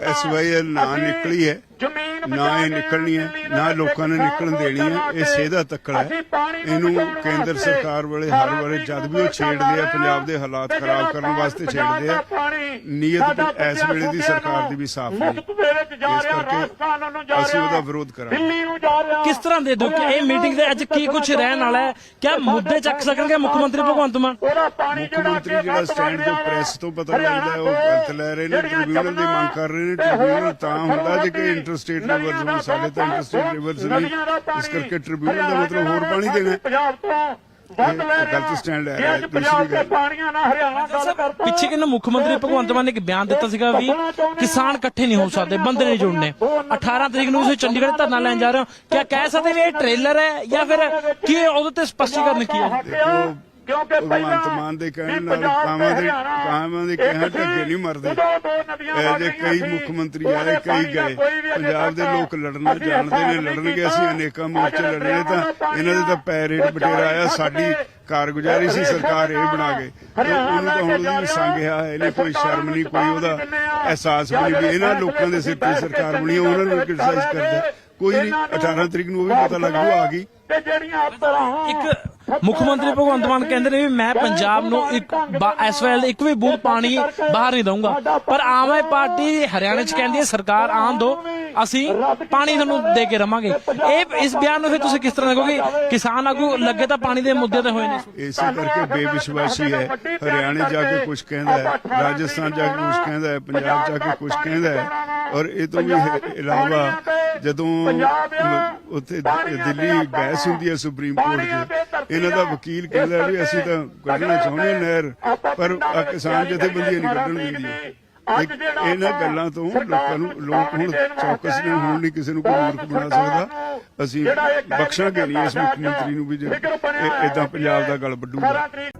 SYL ਨਾ ਨਿਕਲੀ ਹੈ। ਨਾ ਇਹ ਨਿਕਲਣੀ ਹੈ ਨਾ ਲੋਕਾਂ ਨੇ ਨਿਕਲਣ ਦੇਣੀ ਹੈ ਇਹ ਸੇਧਾ ਤੱਕੜ ਹੈ। ਇਹਨੂੰ ਕੇਂਦਰ ਸਰਕਾਰ ਵਾਲੇ ਹਰ ਵਾਰੇ ਜਦ ਵੀ ਉਹ ਛੇੜਦੇ ਆ ਪੰਜਾਬ ਦੇ ਹਾਲਾਤ ਖਰਾਬ ਕਰਨ ਵਾਸਤੇ ਛੇੜਦੇ ਆ। ਨੀਅਤ ਇਸ ਵੇਲੇ ਦੀ ਸਰਕਾਰ ਦੀ ਵੀ ਸਾਫ਼ ਨਹੀਂ। ਇਸ ਕਰਕੇ ਅਸੀਂ ਉਹਦਾ ਵਿਰੋਧ ਕਰਾਂਗੇ। ਕਿਸ ਤਰ੍ਹਾਂ ਦੇ ਦੋ ਕਿ ਇਹ ਮੀਟਿੰਗ ਦੇ ਅੱਜ ਕੀ ਕੁਝ ਰਹਿਣ ਵਾਲਾ ਹੈ? ਕਿਆ ਮੁੱਦੇ ਚੱਕ ਸਕਣਗੇ ਮੁੱਖ ਮੰਤਰੀ ਭਗਵੰਤ ਮਾਨ? ਮੁੱਖ ਮੰਤਰੀ ਜਿਹੜਾ ਸਟੈਂਡ ਜੋ ਪ੍ਰੈਸ ਤੋਂ ਪਤਾ ਲੱਗਦਾ ਉਹ ਗਲਤ ਲੈ ਰਹੇ ਨੇ ਟ੍ਰਿਬਿਊਨਲ ਦੀ ਮੰਗ ਕਰ ਰਹੇ ਨੇ ਟ੍ਰਿਬਿਊਨਲ ਤਾਂ ਹੁੰਦਾ ਜੇ ਕਿ ਇੰਟਰਸਟੇਟ ਰਿਵਰਸ ਹੋਣ ਸਾਡੇ ਤਾਂ ਇੰਟਰਸਟੇਟ ਰਿਵਰਸ ਨਹੀਂ ਇਸ ਕਰਕੇ ਟ੍ਰਿਬਿਊਨਲ ਦਾ ਮਤਲਬ ਹੋਰ ਪਾਣੀ ਦੇਣਾ। ਪੰਜਾਬ ਤੋਂ ਵੱਧ ਇਹ ਲੈਣ ਗਲਤ stand ਲੈ ਇਹ ਰਿਹਾ ਹੈ। ਅੱਜ ਪੰਜਾਬ ਦੂਸਰੀ ਦੇ ਗੱਲ। ਪਾਣੀਆਂ ਨਾਲ ਹਰਿਆਣਾ ਗੱਲ ਕਰਦਾ ਪਿੱਛੇ ਕਿੰਨਾ ਮੁੱਖ ਮੰਤਰੀ ਭਗਵੰਤ ਮਾਨ ਨੇ ਇੱਕ ਬਿਆਨ ਦਿੱਤਾ ਸੀਗਾ ਵੀ ਕਿਸਾਨ ਇਕੱਠੇ ਨਹੀਂ ਹੋ ਸਕਦੇ ਬੰਦੇ ਨਹੀਂ ਜੁੜਨੇ। 18 ਤਰੀਕ ਨੂੰ ਤੁਸੀਂ ਚੰਡੀਗੜ੍ਹ ਧਰਨਾ ਲੈਣ ਜਾ ਰਹੇ ਹੋ। ਕਿਆ ਕਹਿ ਸਕਦੇ ਵੀ ਇਹ ਟ੍ਰੇਲਰ ਹੈ ਜਾਂ ਫਿਰ ਕੀ ਉਹਦੇ ਤੇ ਸਪਸ਼ਟੀਕਰਨ ਕੀ ਹੈ? ਕਿਉਂਕਿ ਭਗਵੰਤ ਮਾਨ ਦੇ ਕਹਿਣ ਨਾਲ ਕਾਵਾਂ ਦੇ ਕਾਵਾਂ ਦੇ ਕਹਿਣ ਢੱਗੇ ਨਹੀਂ ਮਰਦੇ। ਇਹ ਜੇ ਕਈ ਮੁੱਖ ਮੰਤਰੀ ਆਏ ਕਈ ਗਏ। ਪੰਜਾਬ ਦੇ ਲੋਕ ਲੜਨਾ ਜਾਣਦੇ ਨੇ ਲੜਨਗੇ ਅਸੀਂ ਅਨੇਕਾਂ ਮੋਰਚੇ ਲੜਨੇ ਤਾਂ ਇਹਨਾਂ ਦੇ ਤਾਂ ਪੈਰ ਹੇਠ ਬਟੇਰਾ ਆਇਆ ਸਾਡੀ ਕਾਰਗੁਜ਼ਾਰੀ ਸੀ ਸਰਕਾਰ ਇਹ ਬਣਾ ਕੇ। ਤੇ ਉਹਨੂੰ ਤਾਂ ਹੁਣ ਵੀ ਸੰਗਿਆ ਹੈ ਇਹਨੇ ਕੋਈ ਸ਼ਰਮ ਨਹੀਂ ਕੋਈ ਉਹਦਾ ਅਹਿਸਾਸ ਵੀ ਨਹੀਂ ਵੀ ਇਹਨਾਂ ਲੋਕਾਂ ਦੇ ਸਿਰ ਤੇ ਸਰਕਾਰ ਬਣੀ ਉਹਨਾਂ ਨੂੰ ਕ੍ਰਿਟਿਸਾਈਜ਼ ਕਰਦਾ। ਕੋਈ ਨਹੀਂ 18 ਤਰੀਕ ਨੂੰ ਉਹ ਵੀ ਪਤਾ ਲੱਗ ਜੂ ਆ ਗਈ। ਤੇ ਜਿਹੜੀਆਂ ਤਰ੍ਹਾਂ ਇੱਕ ਮੁੱਖ ਮੰਤਰੀ ਭਗਵੰਤ ਮਾਨ ਕਹਿੰਦੇ ਨੇ ਵੀ ਮੈਂ ਪੰਜਾਬ ਨੂੰ ਇੱਕ ਐਸਵਾਈਐਲ ਇੱਕ ਵੀ ਬੂੰਦ ਪਾਣੀ ਬਾਹਰ ਨਹੀਂ ਦਊਂਗਾ। ਪਰ ਆਮ ਆਦਮੀ ਪਾਰਟੀ ਹਰਿਆਣਾ 'ਚ ਕਹਿੰਦੀ ਹੈ ਸਰਕਾਰ ਆਉਣ ਦਿਓ ਅਸੀਂ ਪਾਣੀ ਤੁਹਾਨੂੰ ਦੇ ਕੇ ਰਵਾਂਗੇ। ਇਹ ਇਸ ਬਿਆਨ ਨੂੰ ਫਿਰ ਤੁਸੀਂ ਕਿਸ ਤਰ੍ਹਾਂ ਦੇਖੋਗੇ? ਕਿਸਾਨ ਆਗੂ ਲੱਗੇ ਤਾਂ ਪਾਣੀ ਦੇ ਮੁੱਦੇ ਤੇ ਹੋਏ ਨੇ। ਇਸੇ ਕਰਕੇ ਬੇਵਿਸ਼ਵਾਸੀ ਹੈ। ਹਰਿਆਣੇ ਜਾ ਕੇ ਕੁਝ ਕਹਿੰਦਾ ਹੈ ਰਾਜਸਥਾਨ ਜਾ ਕੇ ਕੁਝ ਕਹਿੰਦਾ ਹੈ ਪੰਜਾਬ ਜਾ ਕੇ ਕੁਝ ਕਹਿੰਦਾ ਹੈ। ਔਰ ਇਹ ਤੋਂ ਵੀ ਹ- ਇਲਾਵਾ ਜਦੋਂ ਉੱਥੇ ਦ- ਦਿੱਲੀ ਬਹਿਸ ਹੁੰਦੀ ਹੈ ਸੁਪਰੀਮ ਕੋਰਟ 'ਚ ਇਹਨਾਂ ਦਾ ਵਕੀਲ ਕਹਿੰਦਾ ਵੀ ਅਸੀਂ ਤਾਂ ਕੱਢਣਾ ਚਾਹੁੰਦੇ ਨਹਿਰ ਪਰ ਆਹ ਕਿਸਾਨ ਜਥੇਬੰਦੀਆਂ ਨਹੀਂ ਕੱਢਣ ਇੱਕ ਇਹਨਾਂ ਗੱਲਾਂ ਤੋਂ ਲੋਕਾਂ ਨੂੰ ਲੋਕ ਹੁਣ ਚੌਕਸ ਨੇ ਹੁਣ ਨਹੀਂ ਕਿਸੇ ਨੂੰ ਕੋਈ ਮੂਰਖ ਬਣਾ ਸਕਦਾ। ਅਸੀਂ ਬਖਸ਼ਾਂਗੇ ਨਹੀਂ ਇਸ ਮੁੱਖ ਮੰਤਰੀ ਨੂੰ ਵੀ ਜੇ ਇਦਾਂ ਪੰਜਾਬ ਦਾ ਗਲ ਵੱਢੂਗਾ। 18 ਤਰੀਕ